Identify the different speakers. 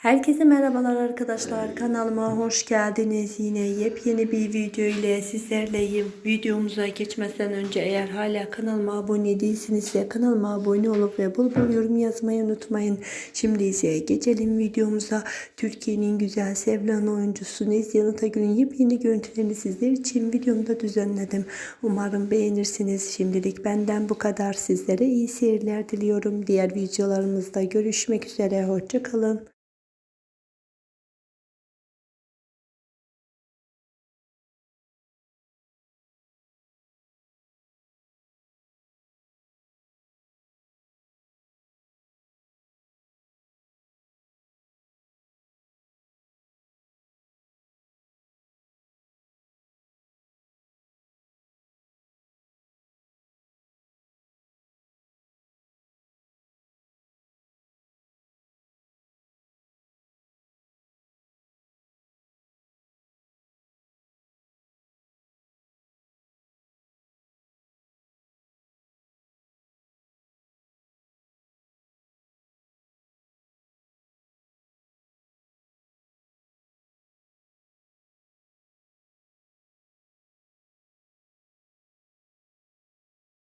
Speaker 1: Herkese merhabalar arkadaşlar. Kanalıma hoş geldiniz. Yine yepyeni bir video ile sizlerleyim. Videomuza geçmeden önce eğer hala kanalıma abone değilsinizse kanalıma abone olup ve bol bol yorum yazmayı unutmayın. Şimdi ise geçelim videomuza. Türkiye'nin güzel sevilen oyuncusu Nezih Atagül'ün yepyeni görüntülerini sizler için videomda düzenledim. Umarım beğenirsiniz. Şimdilik benden bu kadar. Sizlere iyi seyirler diliyorum. Diğer videolarımızda görüşmek üzere. Hoşçakalın.